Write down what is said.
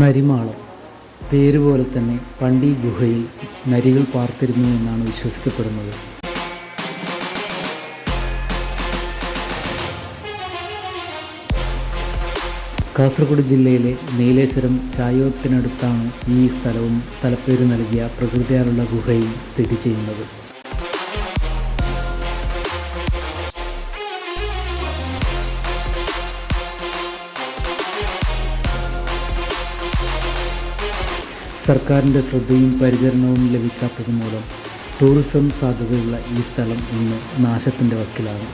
നരിമാളം. പേര് പോലെ തന്നെ പണ്ട് ഗുഹയിൽ നരികൾ പാർത്തിരുന്നു എന്നാണ് വിശ്വസിക്കപ്പെടുന്നത്. കാസർഗോഡ് ജില്ലയിലെ നീലേശ്വരം ചായോത്തിനടുത്താണ് ഈ സ്ഥലവും സ്ഥലപ്പേര് നൽകിയ പ്രകൃതിയാലുള്ള ഗുഹയും സ്ഥിതി ചെയ്യുന്നത്. സർക്കാരിന്റെ ശ്രദ്ധയും പരിചരണവും ലഭിക്കാത്തതുമൂലം ടൂറിസം സാധ്യതയുള്ള ഈ സ്ഥലം ഇന്ന് നാശത്തിന്റെ വക്കിലാണ്.